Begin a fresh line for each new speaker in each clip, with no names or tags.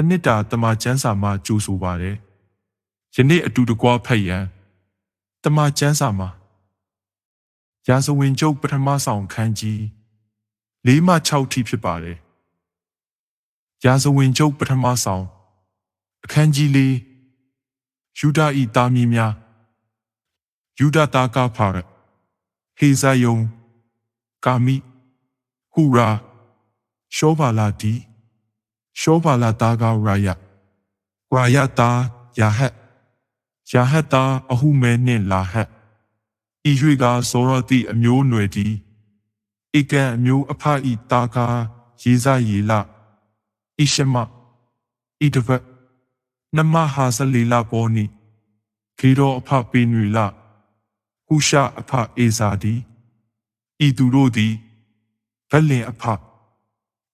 တနစ်တာတမချန်းစာမှာကြိုးဆိုပါတယ်ယနေ့အတူတကွဖတ်ရန်တမချန်းစာမှာရာဇဝင်ကျုပ်ပထမဆောင်ခန်းကြီး၄မှ6ထိဖြစ်ပါတယ်ရာဇဝင်ကျုပ်ပထမဆောင်အခန်းကြီး၄ယူဒာဤသားမီးများယူဒတာကဖာရဟေဇာယုံကာမိဟူရာရှောဘာလာတီ ရှောဘာလာတာကရာယရာယတာယာဟက်ယာဟက်တာအဟုမဲနှင့်လာဟက်ဤရွေကစောရတိအမျိုးနွယ်တီဧကန်အမျိုးအဖဤတာကာရေဇရေလဣရှမဣဒဗတ်နမဟာဇလီလာပေါ်နီခေရောအဖပေနွေလဟုရှာအဖအေဇာဒီဤသူတို့သည်ဗက်လင်အဖ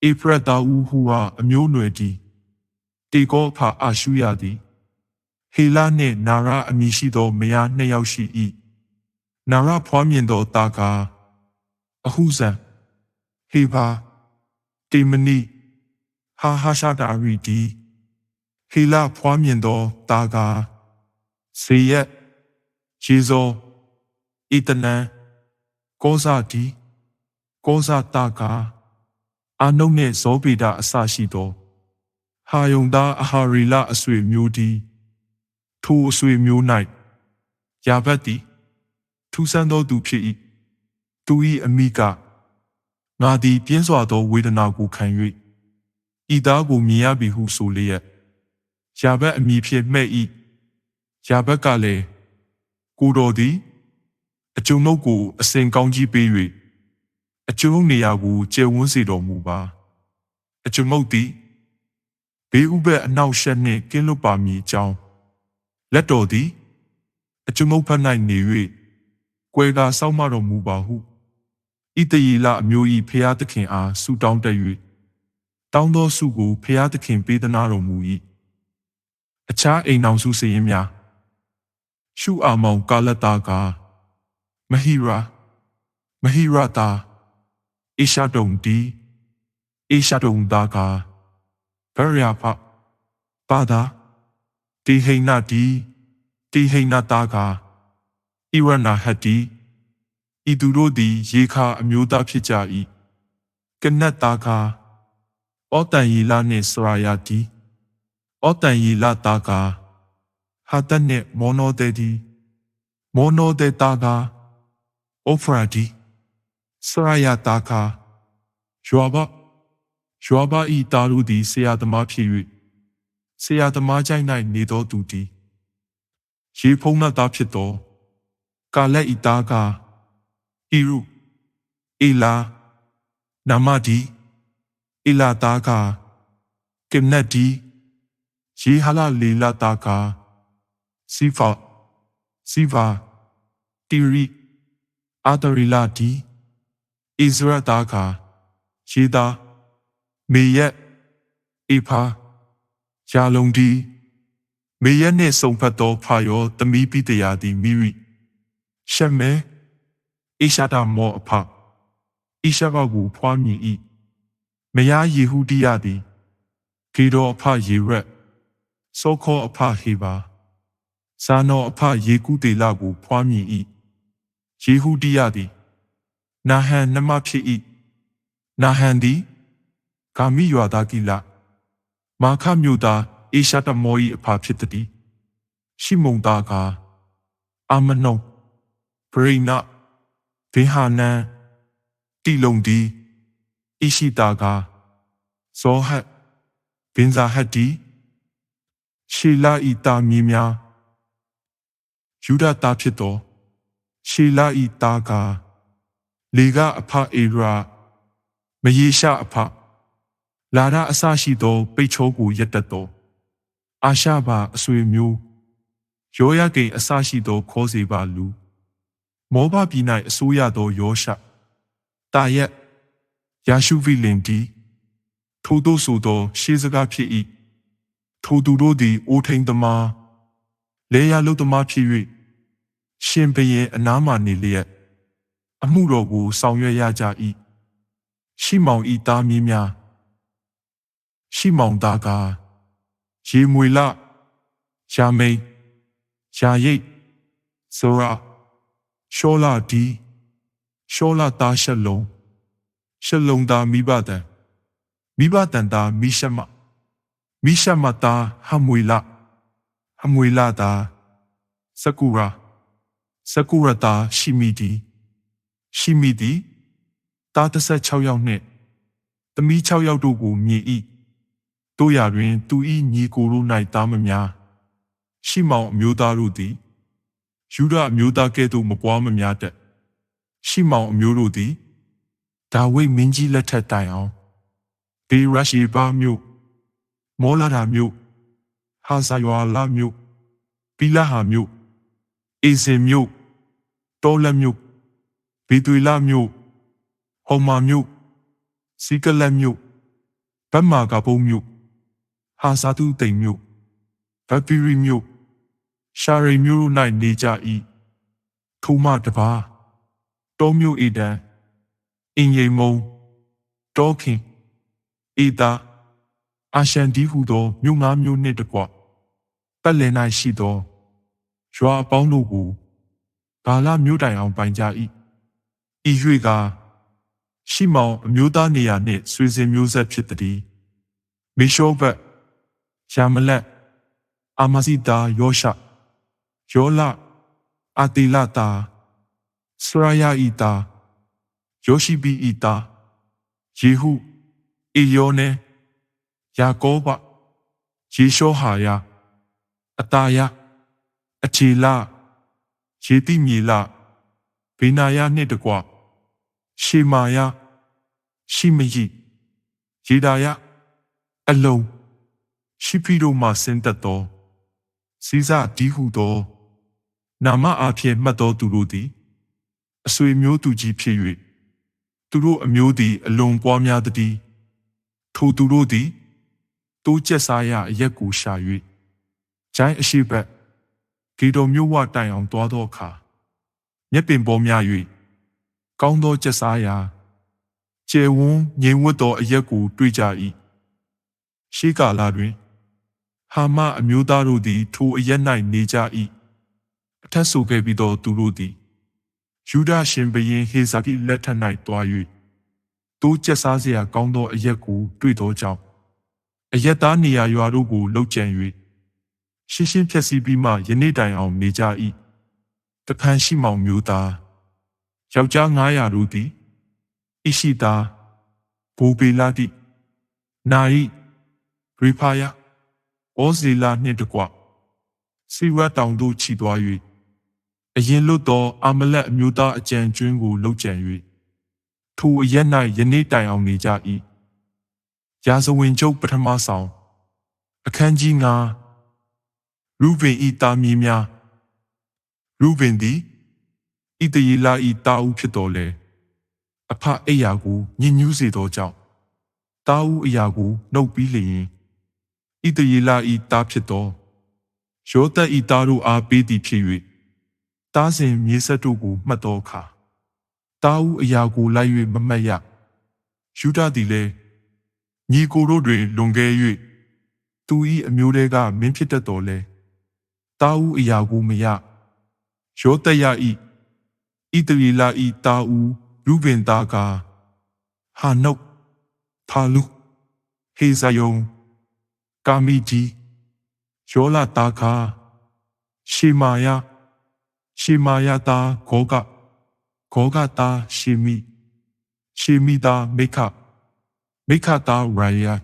ဧဖရတာဦးဟူဟာအမျိုးနွယ်တီတေကောအဖအာရှုရသည်ဟေလနှင့်နာရအမည်ရှိသောမယားနှစ်ယောက်ရှိ၏နာရဖွားမြင်သောတာကာအဟုဇံဟေဘာတေမနီဟာဟာရှာတာရီဒီဟေလဖွားမြင်သောတာကာဇေယက်ယေဇောဣတနံကောဇာဒီကောဇာတာကာ အာနုနှင့်ဇောပေတာအစရှိသောဟာယုံသားအဟာရီလအဆွေမျိုးဒီထိုအဆွေမျိုး၌ယာဘတ်သည်ထူးဆန်းသောသူဖြစ်၏သူ၏အမိကငါသည်ပြင်းစွာသောဝေဒနာကိုခံ၍ဤသားကိုမြင်ရပြီဟုဆိုလျက်ယာဘတ်အမိဖြင့်မှဲ့၏ယာဘတ်ကလည်းကိုတော်သည်အကျုံတို့ကိုအစဉ်ကောင်းကြီးပေး၍ အကျုံနေရာကိုကျယ်ဝန်းစေတော်မူပါအကျုံုပ်သည်ဘေးဥပက်အနောက်ရှက်နှင့်ကင်းလွတ်ပါမည်အကြောင်းလက်တော်သည်အကျုံုပ်ဖက်၌နေ၍ကွယ်ကာစောင့်မတော်မူပါဟုဣတယေလအမျိုး၏ဖျားသခင်အားဆုတောင်းတတ်၍တောင်းသောဆုကိုဖျားသခင်ပေးသနာတော်မူ၏အခြားအိမ်အောင်စုစည်ရင်များရှုအာမောင်ကာလတာကမဟီရာမဟီရာတာ အေရှာတုံဒီအေရှာတုံဒါကဘရယာဖပါဒါတီဟိနာဒီတီဟိနာတာကဣဝနာဟတီဤသူတို့သည် ရေခါအမျိုးသားဖြစ်ကြ၏ကနတ်တာကဩတန်ရီလာနှင့်စရာယာတီဩတန်ရီလာတာကဟာတနှင့်မောနောတေဒီမောနောတေတာကဩဖရာဒီ စရာယာတာကယွာဘယွာဘဤတာလူသည်ဆရာသမားဖြစ်၍ဆရာသမားကြိုက်၌နေသောသူသည်ရေဖုံးနှသားဖြစ်သောကာလက်ဤတာကဣရုအေလာနာမဒီအေလာတာကကိမနတ်ဒီရေဟာလာလီလာတာကစီဖာစီဖာတီရီအာတရီလာဒီ ဣဇရတာကရေတာမေယက်အေဖာယာလုံဒီမေယက်နှင့်စုံဖတ်သောဖာယောသမီးပိတရာသည်မိရိရှမဲအိရှာတာမောအဖအိရှာကကိုဖွားမြင်၏မယားယေဟုဒိယသည်ဂေတော်အဖယေရက်စောခောအဖဟေဘာဇာနောအဖယေကုတေလကိုဖွားမြင်၏ယေဟုဒိယသည် နာဟန်နှမဖြစ်၏နာဟန်သည်ဂါမိယွာသားကိလမာခမြို့သားအေရှာတမော၏အဖဖြစ်သည်ရှိမုန်သားကအာမနုံဗရိနာဗေဟာနန်တီလုံဒီဣရှိတာကဇောဟတ်ဘင်ဇာဟတ်ဒီရှေလာဤတာမီများယူဒတာဖြစ်သောရှေလာဤတာက လေကအဖအေရာမယေရှအဖလာဒအစရှိသော ပိတ်ချိုးကိုရက်တက်သောအာရှပါအဆွေမျိုးယောယကိန်အစရှိသောခေါ်စီပါလူမောဘပြည်၌အစိုးရသောယောရှတာရက်ယာရှုဗိလင်ဒီထိုတို့ဆိုသော ရှေးစကားဖြစ်၏ထိုသူတို့သည်အိုထိန်သမားလေယာလုသမားဖြစ်၍ရှင်ဘရင်အနားမှနေလျက် အမှုတော်ကိုဆောင်ရွက်ရကြ၏ရှိမောင်ဤသားမီးများရှိမောင်သားကရေမွေလရာမိန်ရာရိတ်ဆိုရာရှောလာဒီရှောလာသားရှက်လုံးရှက်လုံးသားမိဘတန်မိဘတန်သားမိရှက်မမိရှက်မသားဟမွေလဟမွေလသားစကူရာစကူရသားရှိမီဒီ ရှိမီဒီသား16ယောက်နှင့်သမီး6ယောက်တို့ကိုမြည်၏တို့ရတွင် သူ၏ညီကိုတို့၌သားမများရှိမောင်အမျိုးသားတို့သည်ယူဒအမျိုးသားကဲ့သို့မပွားမများတတ်ရှိမောင်အမျိုးတို့သည်ဒါဝိဒ်မင်းကြီးလက်ထက်တိုင်အောင်ဒီရရှိဘာမြို့မောလာဒါမြို့ဟာဇာယွာလာမြို့ပီလာဟာမြို့အေစင်မြို့တောလက်မြို့ ဘီသွေလာမြို့ဟော်မာမြို့စီကလက်မြို့ဗတ်မာကဘုံမြို့ဟာဇာတုတိမ်မြို့ဗတ်ပီရီမြို့ရှာရီမြို့၌နေကြ၏ထိုမှတပါတောမြို့ဧဒံအင်ယေမုံတောခင်ဧတာအာရှန်ဒီဟုသောမြို့ငါးမြို့နှင့်တကွပတ်လည်၌ရှိသောရွာအပေါင်းတို့ကိုဘာလမြို့တိုင်အောင်ပိုင်ကြ၏ ဤ၍ကရှိမောင်အမျိုးသားနေရာနှင့်ဆွေစဉ်မျိုးဆက်ဖြစ်သည်မေရှောဘတ်ယာမလက်အာမစီတာယောရှယောလအာတီလာတာစရာယာဤတာယောရှိဘီဤတာယေဟုအေယောနေယာကောဘယေရှောဟာယာအတာယာအခြေလာယေတိမြေလာဘေနာယနှင့်တကွ ရှေမာယရှိမယိယေဒါယအလုံးရှိဖီတို့မှဆင်းသက်သောစီစဒီဟုသော နာမအားဖြင့်မှတ်သောသူတို့သည်အဆွေမျိုးသူကြီးဖြစ်၍သူတို့အမျိုးသည် အလွန်ပွားများသည်ထိုသူတို့သည်တိုးကျက်စားရအရက်ကိုရှာ၍ဂျိုင်းအရှိဘက်ဂေတော်မျိုးဝတိုင်အောင်သွားသောအခါမျက်ပင်ပေါ်များ၍ ကောင်းသောကျက်စားရာကျေဝန်းငြိမ်ဝတ်သောအရက်ကို တွေ့ကြ၏ရှေးကာလတွင် ဟာမအမျိုးသားတို့သည် ထိုအရက်၌နေကြ၏အထက်ဆိုခဲ့ပြီးသောသူတို့သည်ယူဒရှင်ဘရင်ဟေဇာကိလက်ထက်၌တွား၍တိုးကျက်စားစရာကောင်းသောအရက်ကို တွေ့သောကြောင့်အရက်သားနေရာရွာတို့ကိုလှုပ်ကြံ၍ရှင်းရှင်းဖြည့်ဆည်းပြီးမှယနေ့တိုင်အောင်နေကြ၏တဖန်ရှိမောင်မျိုးသား ယောက်ျား900တို့သည်ဣရှိတာဘူပေလာတိနာယိရိဖာယဩဇေလာနှင့်တကွစီဝတ်တောင်သို့ခြိသွား၍အရင်လွတ်သောအာမလက်အမျိုးသားအကြံကျွင်းကိုလှုပ်ကြံ၍ထိုအရက်၌ယနေ့တိုင်အောင်နေကြ၏ရာဇဝင်ကျုပ်ပထမဆောင်အခန်းကြီး9ရူဗင်ဤသားမီးများရူဗင်သည် ဣတယေလဤတာဦးဖြစ်တော်လေအဖအိယာကိုညင်ညူးစေသောကြောင့်တာဦးအရာကိုနှုတ်ပြီးလျင်ဣတယေလဤတာဖြစ်သောယောသတ်ဤတာတို့အားပေးသည်ဖြစ်၍တားစဉ်မြေဆက်တို့ကိုမှတ်သောအခါတာဦးအရာကိုလိုက်၍မမှတ်ရယူဒသည်လည်းညီကိုတို့တွင်လွန်ကဲ၍သူ၏အမျိုးတဲကမင်းဖြစ်တတ်တော်လဲတာဦးအရာကိုမရယောသရဤ ဣတရီလာဤတာဦးရုဘင်သားကဟာနုတ်ဖာလူဟေဇယုံကာမီဂျီယောလာတာခာရှေမာယာရှေမာယာတာခောကခောကတာရှေမီရှေမီတာမေခမေခတာရိုင်ယာ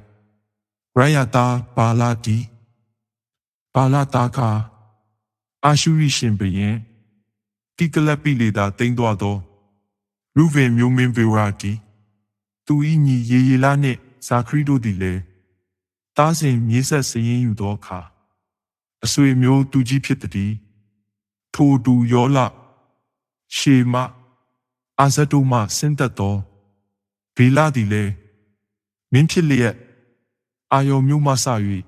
ရိုင်ယာတာပါလာတီပါလာတာခာအာရှုရိရှင်ဘရင် တိကလပိလေသာတိမ့်သွားသောရူဗင်မျိုးမင်းဗေရာတီသူ၏ညီရေရေလာနှင့်ဇာခရီတို့သည်လည်းတားစဉ်မြေဆက်စရင်ယူသောအခါအဆွေမျိုးသူကြီးဖြစ်သည်ထိုတူယောလရှေမအာဇတုမဆင်းသက်သောဘေလာသည်လည်းမင်းဖြစ်လျက်အာယောမျိုးမှစ၍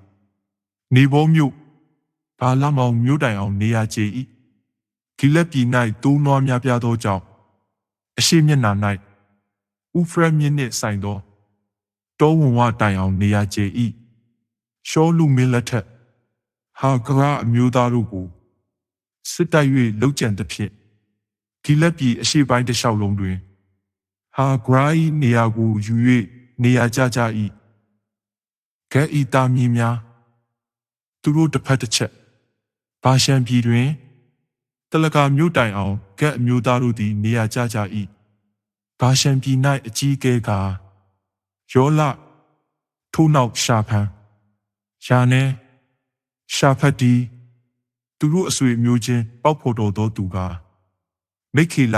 နေဘောမျိုးဘာလမောင်မျိုးတိုင်အောင်နေရကြ၏ ဂိလက်ပြည်၌တိုးနွားများပြားသောကြောင့်အရှိမျက်နှာ၌ဥဖရမြင့်နှင့်ဆိုင်သောတောဝင်ဝတိုင်အောင်နေရကြ၏ရှောလူမင်းလက်ထက်ဟာကရာအမျိုးသားတို့ကိုစစ်တိုက်၍လှုပ်ကြံသဖြင့်ဒီလက်ပြည်အရှိပိုင်းတစ်လျှောက်လုံးတွင်ဟာဂရိုင်းနေရာကိုယူ၍နေရာကျကျ၏ကဲဤတာမီများသူတို့တစ်ဖက်တစ်ချက်ဘာရှံပြည်တွင် တလကာမြို့တိုင်အောင်ကဲ့အမျိုးသားတို့သည်နေရာကျကျ၏ဘာရှံပြည်၌အကြီးကဲကယောလထိုးနောက်ရှာဖန်ရှာနေရှာဖတ်ဒီသူတို့အဆွေမျိုးချင်းပေါက်ဖို့တော်သောသူကမိခေလ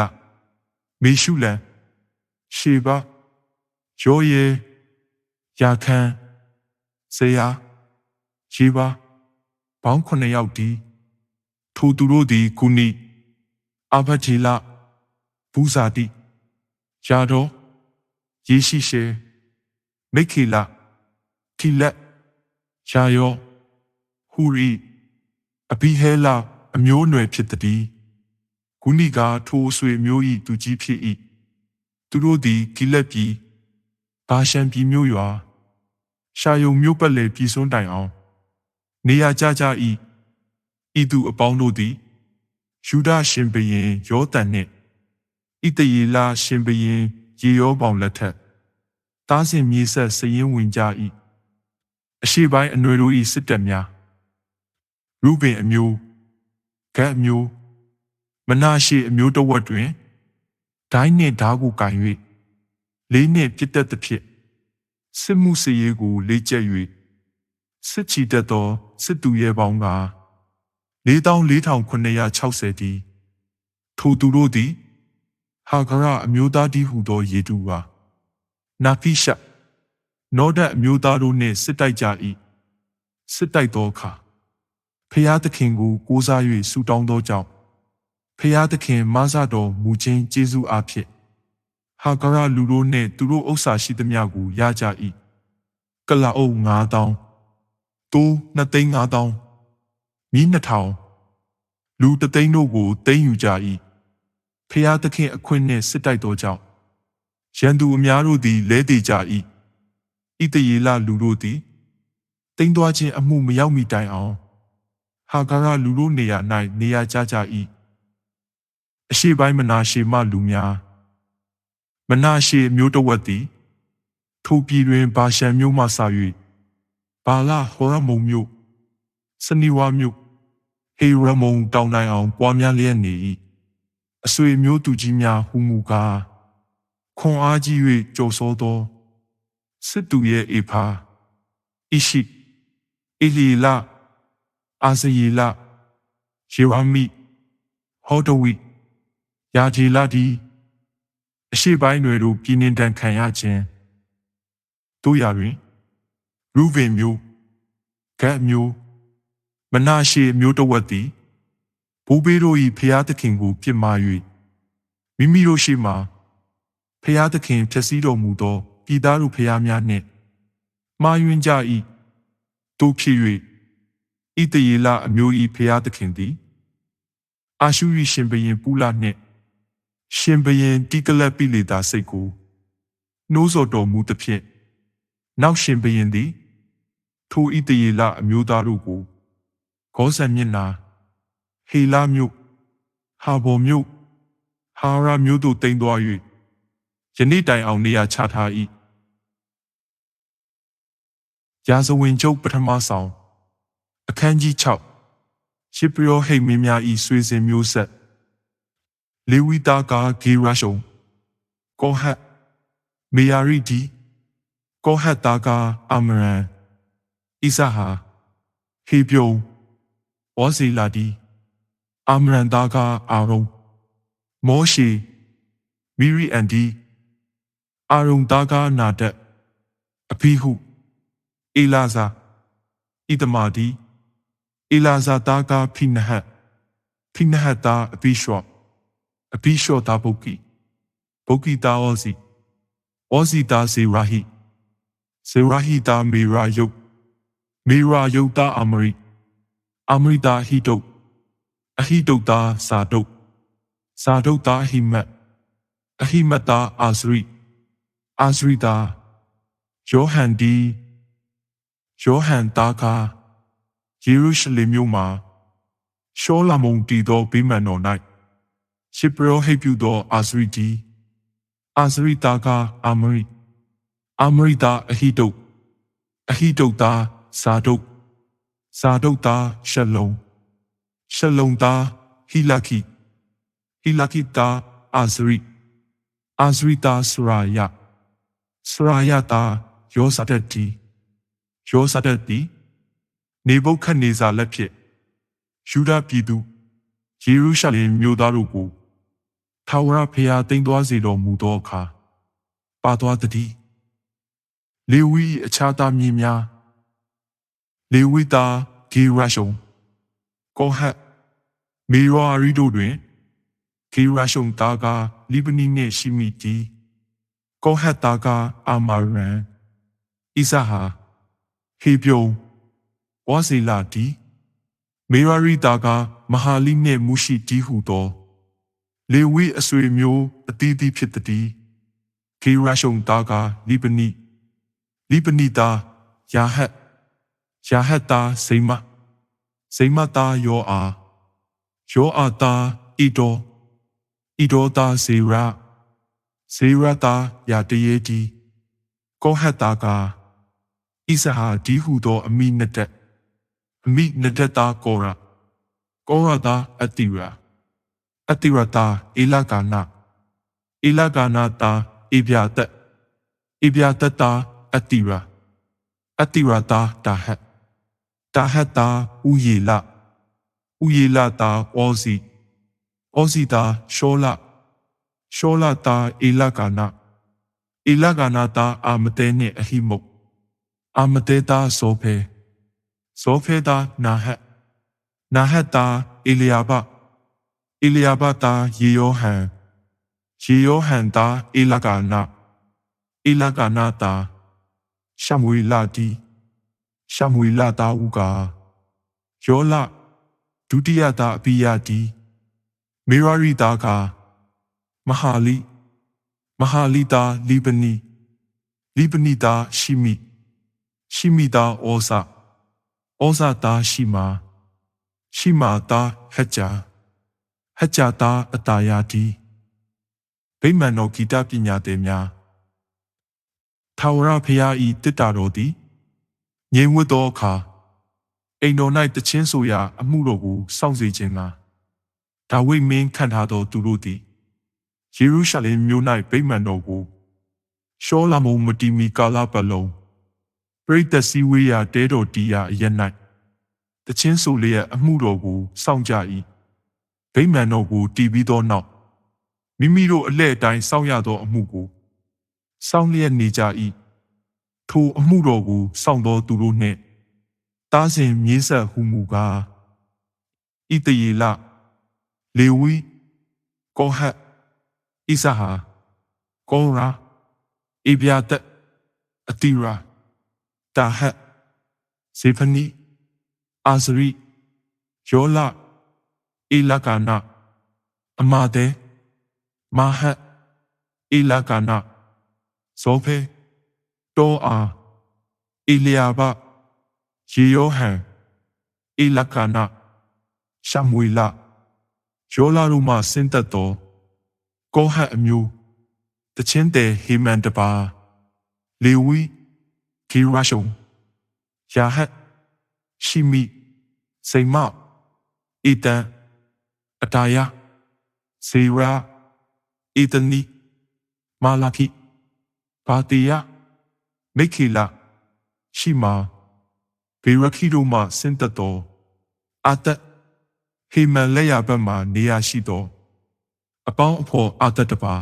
မေရှုလန်ရှေဘယောယေယာခန်ဇေယာယေဘာဘောင်းခုနှစ်ယောက်ဒီ ထိုသူတို့သည်ကုနိအဘတိလဘူဇာတိယာတော်ယေရှိရှေမိခေလတိလက်ယာယောဟူရီအဘိဟဲလအမျိုးအနွယ်ဖြစ်သည်ဂုဏိကထိုးဆွေမျိုး၏သူကြီးဖြစ်၏သူတို့သည်ဂိလက်ပြည်ဘာရှံပြည်မျိုးရွာရှာယုံမျိုးပတ်လေပြည်စွန်းတိုင်အောင် နေရာကြကြ၏ ဤသူအပေါင်းတို့သည်ယူဒရှင်ဘရင်ယောတန်နှင့်ဣတယေလရှင်ဘရင်ရေရောပေါင်လက်ထက်တားစင်မြေဆက်စရင်ဝင်ကြ၏အရှိပိုင်းအနွယ်တို့၏စစ်တပ်များရူပင်အမျိုးဂတ်အမျိုးမနာရှိအမျိုးတဝက်တွင်ဒိုင်းနှင့်ဓားကိုကင်၍လေးနှင့်ပြစ်တတ်သဖြင့်စစ်မှုစရေးကိုလေးကျက်၍စစ်ချီတတ်သောစစ်သူရဲပေါင်းက 4460တီထိုသူတို့သည်ဟာဂရအမျိုးသားတည်းဟုသောယေတူပါနာဖိရှနောဒတ်အမျိုးသားတို့နှင့်စစ်တိုက်ကြ၏စစ်တိုက်သောအခါဖျားသခင်ကိုကိုးစား၍ဆုတောင်းသောကြောင့်ဖျားသခင်မဆတော်မူခြင်းကျေးဇူးအားဖြင့်ဟာဂရလူတို့နှင့်သူတို့ဥစ္စာရှိသမျှကိုရကြ၏ကလအုပ်9000တိုး2သိန်း5000 မြင်း2000လူတသိန်းတို့ကိုသိမ်းယူကြ၏ဖျားသခင်အခွင့်နှင့်စစ်တိုက်သောကြောင့်ရန်သူအများတို့သည်လဲတည်ကြ၏ဣတယေလလူတို့သည်တိမ်သွားခြင်းအမှုမရောက်မီတိုင်အောင်ဟာဂါရလူတို့နေရာ၌နေရာကျကြ၏အရှိပိုင်းမနာရှေမလူများမနာရှေမျိုးတဝက်သည်ထိုပြည်တွင်ဘာရှံမျိုးမှစ၍ဘာလာဟောရမုံမျိုးစနီဝါမျိုး ဟေရမုံတောင်နိုင်အောင်ပွားများလျက်နေ၏အဆွေမျိုးသူကြီးများဟူမူကားခွန်အားကြီး၍ကြော်စောသောစစ်သူရဲ့အေဖာဣရှိအီလီလာအာဇယေလယေဝမိဟောဒဝိယာဂျီလာဒီအရှိပိုင်းတွေတို့ပြင်းနှင်တန်ခံရခြင်းတို့ရတွင်ရူဗင်မျိုးဂတ်မျိုး မနာရှေမျိုးတဝက်သည်ဘိုးဘေးတို့၏ဖျားသခင်ကိုပြစ်မှား၍မိမိတို့ရှိမှဖျားသခင်ဖြစ်စည်းတော်မူသောပြည်သားတို့ဖျားများနှင့်မှားယွင်းကြ၏တို့ဖြစ်၍ဣတယေလအမျိုး၏ဖျားသခင်သည်အာရှုရိရှင်ဘရင်ပူလာနှင့်ရှင်ဘရင်တိကလပ်ပိလေတာစိတ်ကိုနှိုးဆော်တော်မူသဖြင့်နောက်ရှင်ဘရင်သည်ထိုဣတယေလအမျိုးသားတို့ကို ဂောဇန်မျက်နာဟေလာမြို့ဟာဘော်မြို့ဟာရာမြို့တို့တင်သွား၍ယနေ့တိုင်အောင်နေရာချထား၏ရာဇဝင်ကျုပ်ပထမဆောင်အခန်းကြီး6ရှစ်ပရောဟိတ်မင်းများဤဆွေစဉ်မျိုးဆက်လေဝိတာကာဂေရရှုံကောဟတ်မေယာရီဒီကောဟတ်တာကာအမရန်ဣဇဟာဟေပြုံ ဝါစီလာဒီအာမရန်တာကာအာရုံမောရှေမီရီအန်ဒီအာရုံတာကာနာဒတ်အဖီဟုအေလာဇာဣတမာဒီအေလာဇာတာကာဖိနဟတ်ဖိနဟတ်တာအဘိရှော့အဘိရှော့တာဘုတ်ကီဘုတ်ကီတာဩစီဩစီတာစေရာဟိစေရာဟိတာမေရာယုတ်မေရာယုတ်တာအမရိ အမရိတာဟိတုတ်အဟိတုတ်တာစာတုတ်စာတုတ်တာဟိမတ်အဟိမတ်တာအာစရိအာစရိတာယောဟန်ဒီယောဟန်သားကားယေရုရှလင်မြို့မှာရှောလာမုန်တည်သောဗိမာန်တော်၌ရှေပရောဟိတ်ပြုသောအာဇရိတီအာဇရိသားကားအာမရိအာမရိသားအဟိတုတ်အဟိတုတ်သားဇာဒုတ် ဇာဒုတ်သားရှလုံရှလုံသားဟိလခိဟိလခိသားအာဇရိအာဇရိသားစရာယစရာယသားယောဇဒတ်တီယောဇဒတ်တီနေဘုခတ်နေစာလက်ဖြင့်ယူဒပြည်သူယေရုရှလင်မြို့သားတို့ကိုထာဝရဘုရားတိမ်သွားစေတော်မူသောအခါပါသွားတည်းလေဝီအခြားသားမြင်းများ လေဝိသားဂေရရှုံကောဟတ်မေရောအရီတို့တွင်ဂေရရှုံသားကလိဗနီနှင့်ရှိမိတီကောဟတ်သားကအာမာရန်ဣဇဟာဟေပြုံဝါစီလာတီမေရာရီသားကမဟာလိနှင့်မူရှိတီဟုသော လေဝိအဆွေမျိုးအသီးသီးဖြစ်သည်ဂေရရှုံသားကလိဗနီလိပနိတာယာဟတ် ယာဟတ်တာစိမစိမတာယောအာယောအာတာဣတောဣတောတာစေရစေရတာယာတယေတီကောဟတ်တာကဣဇဟာဒီဟုသောအမိနတက်အမိနတက်တာကောရကောရတာအတိရာအတိရတာအေလကာနာအေလကာနာတာဧပြတက်ဧပြတက်တာအတိရာအတိရာတာတာဟတ် တာဟတ်တာဥယေလဥယေလတာဩစီဩစီတာရှောလရှောလတာအေလကာနာအေလကာနာတာအာမတဲနှင့်အဟိမုတ်အာမတဲတာဇောဖေဇောဖေတာနာဟတ်နာဟတ်တာအေလျာဘအေလျာဘတာယေယောဟန်ယေယောဟန်တာအေလကာနာအေလကာနာတာရှမွေလာတီ ရှမွေလာတာဥကာယောလဒုတိယတာအပိယတီမေရာရီတာကမဟာလီမဟာလီတာလီဘနီလီဘနီတာရှိမိရှိမိတာဩဇဩဇတာရှိမာရှိမာတာဟကြဟကြတာအတာယာတီဗိမာန်တော်ဂီတပညာသည်များထာဝရဘုရားဤတစ်တာတော်သည် ငြိမ်ဝတ်သောအခါအိမ်တော်၌တချင်းဆိုရာအမှုတော်ကိုစောင့်စေခြင်းကဒါဝိမင်းခံထားသောသူတို့သည်ယေရုရှလင်မြို့၌ဗိမာန်တော်ကိုရှောလာမုန်မတီမီကာလပတ်လုံးပရိသတ်စည်းဝေးရာတဲတော်တီရာအရ၌တချင်းဆိုလျက်အမှုတော်ကိုစောင့်ကြ၏ဗိမာန်တော်ကိုတည်ပြီးသောနောက်မိမိတို့အလဲ့အတိုင်းစောင့်ရသောအမှုကိုစောင့်လျက်နေကြ၏ ထိုအမှုတော်ကိုစောင့်တော်သူတို့နှင့်တားစဉ်မြေးဆက်ဟုမူကားဣတယေလလေဝီကောဟတ်ဣဇဟာကောရာဣဗျာတအတိရာတာဟတ်ဇေဖနီအာဇရိယောလဣလကာနာအမာတေမာဟတ်ဣလကာနာဇောဖေ တောအာအေလျာဘယေယောဟန်အေလကာနာရှမွေလာယောလာတို့မှဆင်းသက်သောကောဟတ်အမျိုးတချင်းတဲ့ဟေမန်တပါလေဝီဂီရရှုံယာဟတ်ရှိမိစိမအီတန်အတာယာဇေရာအီတနီမာလာခိဘာတီယာ မိခေလာရှိမာဘေရခိတို့မှဆင်းသက်သောအာတဟေမန်လက်ရဘက်မှနေရာရှိသောအပေါင်းအဖော်အာတတပါ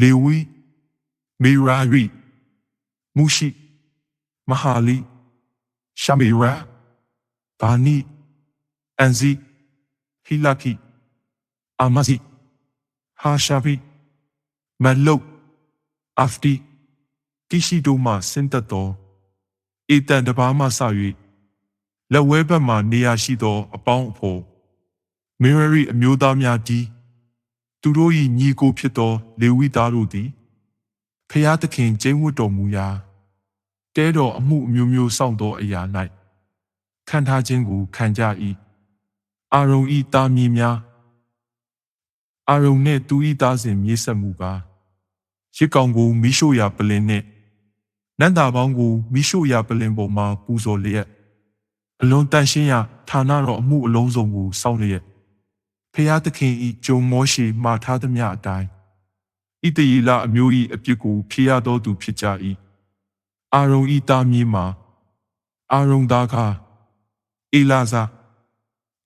လေဝီမေရာရီမူရှိမဟာလီရှမေရာဘာနီအန်ဇီဟီလာကီအာမဇီဟာရှာဘီမလုတ်အာဖတီ ကိရှိတို့မှဆင်းသက်သောအေတန်တပါးမှစ၍လက်ဝဲဘက်မှနေရာရှိသော အပေါင်းအဖော်မေရီအမျိုးသားများသည်သူတို့၏ညီကိုဖြစ်သော လေဝိသားတို့သည်ဖျားသခင်ကျင်းဝတ်တော်မူရာတဲတော်အမှုအမျိုးမျိုးစောင့်သောအရာ၌ခံထားခြင်းကိုခံကြ၏အာရုံဤသားမည်များအာရုံနှင့်သူဤသားစဉ်မြေးဆက်မှုကားရစ်ကောင်ကိုမိရှို့ရာပလင်နှင့် နန္တာပေါင်းကိုမိရှို့ရာပလင်ပေါ်မှပူဇော်လျက်အလွန်တန်ရှင်းရာဌာနတော်အမှုအလုံးစုံကိုစောင့်လျက်ဖျားသခင်ဤဂျုံမောရှိမှာထားသမျှအတိုင်းဣတရီလအမျိုး၏အပြစ်ကိုဖြေရတော်သူဖြစ်ကြ၏အာရုံဤသားမြေးမှာအာရုံသားကားအေလာဇာ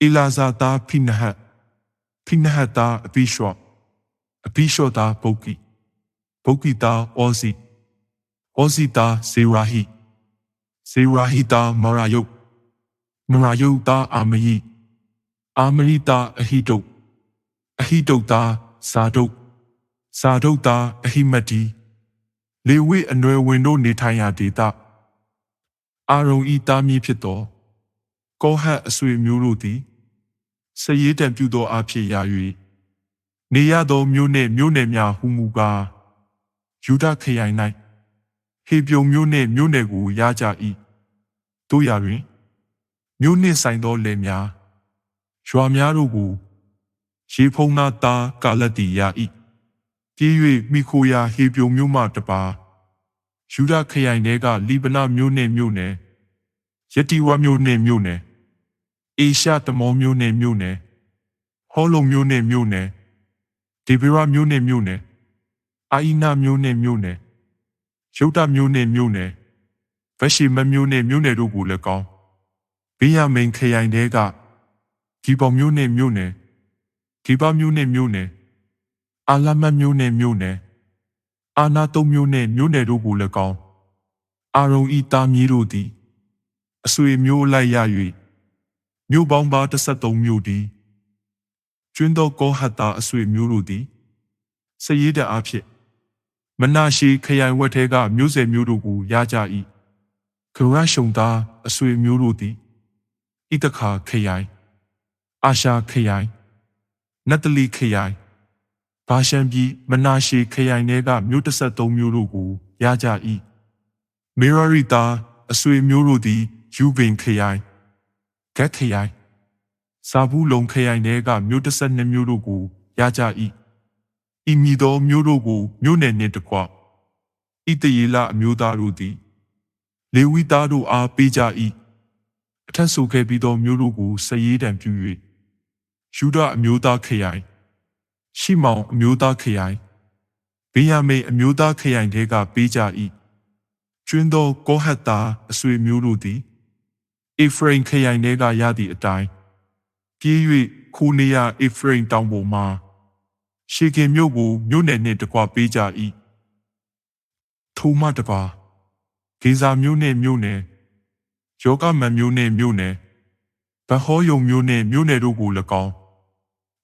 အေလာဇာသားဖိနဟတ်ဖိနဟတ်သားအဘိရှော့အဘိရှော့သားဘုတ်ကိဘုတ်ကိသားအောစီ အောစီသားဇေရာဟိဇေရာဟိသားမရာယုတ်မရာယုတ်သားအာမယိအာမရိသားအဟိတုတ်အဟိတုတ်သားဇာဒုတ်ဇာဒုတ်သားအဟိမတီလေဝိအနွယ်ဝင်တို့နေထိုင်ရာဒေသအာရုံဤသားမည်ဖြစ်သောကောဟတ်အဆွေမျိုးတို့သည်စည်ရည်တံပြုသောအဖြစ်ရာ၍နေရသောမျိုးနှင့်မျိုးနယ်များဟူမူကားယူဒခရိုင်၌ ဟေပြုံမျိုးနှင့်မျိုးနယ်ကိုရကြ၏တို့ရာတွင်မျိုးနှင့်ဆိုင်သောလယ်များရွာများတို့ကိုရေဖုံးနာသားကာလတိရ၏ပြေး၍မိခိုရာဟေပြုံမျိုးမှတပါယူဒခရိုင်ထဲကလီဗနမျိုးနှင့်မျိုးနယ်ယတိဝမျိုးနှင့်မျိုးနယ်အေရှာတမောမျိုးနှင့်မျိုးနယ်ဟောလုံမျိုးနှင့်မျိုးနယ်ဒေဗရာမျိုးနှင့်မျိုးနယ်အာအိနာမျိုးနှင့်မျိုးနယ် ရုတ်တမျိုးနှင့်မျိုးနယ်ဗရှိမမျိုးနှင့်မျိုးနယ်တို့ကိုလည်းကောင်းဘိယမိန်ခရိုင်တဲကဂီပေါမျိုးနှင့်မျိုးနယ်ဂီပါမျိုးနှင့်မျိုးနယ်အာလမတ်မျိုးနှင့်မျိုးနယ်အာနာတုံမျိုးနှင့်မျိုးနယ်တို့ကိုလည်းကောင်းအာရုံဤသားမြေးတို့သည်အဆွေမျိုးလိုက်ရ၍မြို့ပေါင်းပါ33မြို့သည်ကျွန်းသောကောဟတ်တာအဆွေမျိုးတို့သည်စည်ရည်တဲ့အဖြစ် မနာရှိခရိုင်ဝက်ထဲကမြို့ဆယ်မျိုးတို့ကိုရကြ၏ခရရှုံသားအဆွေမျိုးတို့သည်ဣတခါခရိုင်အာရှာခရိုင်နတ်တလီခရိုင်ဘာရှန်ပြည်မနာရှိခရိုင်တွေကမြို့33မျိုးတို့ကိုရကြ၏မေရရီတာအဆွေမျိုးတို့သည်ယူဘင်ခရိုင်ဂက်ခရိုင်စာဘူးလုံခရိုင်တွေကမြို့32မျိုးတို့ကိုရကြ၏ ဤမည်သောမျိုးတို့ကိုမြို့နယ်နှင့်တကွဣတယေလအမျိုးသားတို့သည်လေဝိသားတို့အားပေးကြ၏အထက်ဆိုခဲ့ပြီးသောမျိုးတို့ကိုစည်ရေးတံပြု၍ယူဒအမျိုးသားခရိုင်ရှိမောင်အမျိုးသားခရိုင်ဗေယမိန်အမျိုးသားခရိုင်တွေကပေးကြ၏ကျွန်းသောကောဟတ်သားအဆွေမျိုးတို့သည်အေဖရိမ်ခရိုင်တွေကရသည့်အတိုင်းပြေး၍ခိုးနေရအေဖရိမ်တောင်ပေါ်မှာ ရှေခင်မြို့ကိုမြို့နယ်နှင့်တကွပေးကြ၏ထိုမှတပါဂေဇာမြို့နှင့်မြို့နယ်ယောဂမန်မြို့နှင့်မြို့နယ်ဗဟောယုံမြို့နှင့်မြို့နယ်တို့ကို၎င်း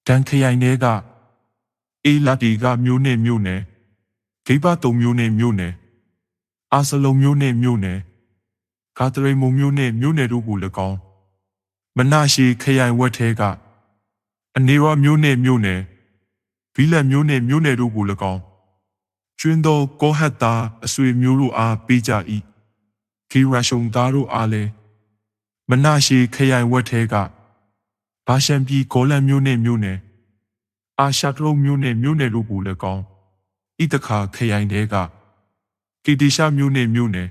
ဒန်ခရိုင်တွေကအေလာတီကမြို့နှင့်မြို့နယ်ဂိဘတုံမြို့နှင့်မြို့နယ်အာဆလုံမြို့နှင့်မြို့နယ်ဂါတရိမုံမြို့နှင့်မြို့နယ်တို့ကို၎င်းမနာရှိခရိုင်ဝက်ထဲကအနေရမြို့နှင့်မြို့နယ် ဘီလက်မြို့နှင့်မြို့နယ်တို့ကို၎င်းကျွင်းသောကောဟတ်သားအဆွေမျိုးတို့အားပေးကြ၏ဂီရရှုံသားတို့အားလည်းမနာရှိခရိုင်ဝက်ထဲကဘာရှန်ပြည်ဂေါလန်မြို့နှင့်မြို့နယ်အာရှာတရုံမြို့နှင့်မြို့နယ်တို့ကို၎င်းဣတခါခရိုင်တဲကကီတီရှာမြို့နှင့်မြို့နယ်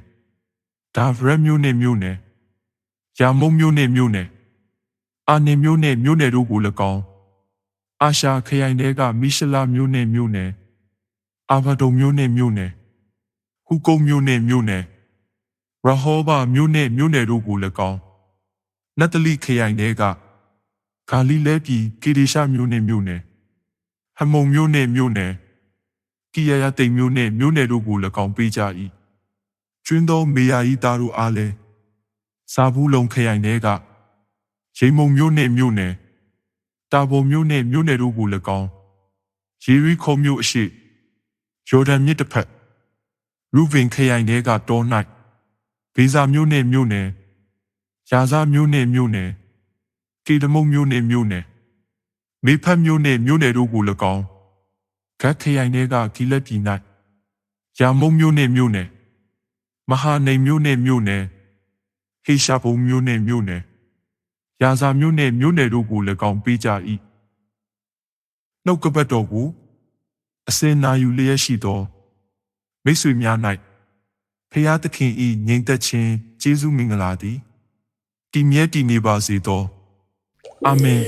ဒါဗရက်မြို့နှင့်မြို့နယ်ရာမုံမြို့နှင့်မြို့နယ်အာနေမြို့နှင့်မြို့နယ်တို့ကို၎င်း အာရှာခရိုင်တဲကမီရှလာမြို့နှင့်မြို့နယ်အာဗဒုံမြို့နှင့်မြို့နယ်ဟူကုန်းမြို့နှင့်မြို့နယ်ရဟောဘမြို့နှင့်မြို့နယ်တို့ကို၎င်းနတ်တလိခရိုင်တဲကဂါလိလဲပြည်ကီရီရှာမြို့နှင့်မြို့နယ်ဟမုံမြို့နှင့်မြို့နယ်ကီယယာတိမ်မြို့နှင့်မြို့နယ်တို့ကို၎င်းပေးကြ၏ကျွန်းသောမေယာဤသားတို့အားလည်းစာဘူးလုံခရိုင်တဲကရိမုံမြို့နှင့်မြို့နယ် တာဘုံမြို့နှင့်မြို့နယ်တို့ကို၎င်းရေရီခုံမြို့အရှိယော်ဒန်မြစ်တစ်ဖက်ရူဗင်ခရိုင်တဲကတော၌ဂေဇာမြို့နှင့်မြို့နယ်ရာဇာမြို့နှင့်မြို့နယ်ကေဒမုံမြို့နှင့်မြို့နယ်မေဖတ်မြို့နှင့်မြို့နယ်တို့ကို၎င်းဂတ်ခရိုင်တဲကဂီလက်ပြည်၌ရာမုံမြို့နှင့်မြို့နယ်မဟာနိုင်မြို့နယ်မြို့နယ်ဟေရှာဘုံမြို့နယ်မြို့နယ် ရာဇာမြို့နယ်မြို့နယ်တို့ကို၎င်းပေးကြ၏နှုတ်ကပတ်တော်ကိုအစင်နာယူလျက်ရှိသောမိတ်ဆွေများ၌ဖျားသခင်၏ငြိမ်သက်ခြင်းကျေးဇူးမင်္ဂလာသည်တည်မြဲတည်နေပါစေသောအာမင်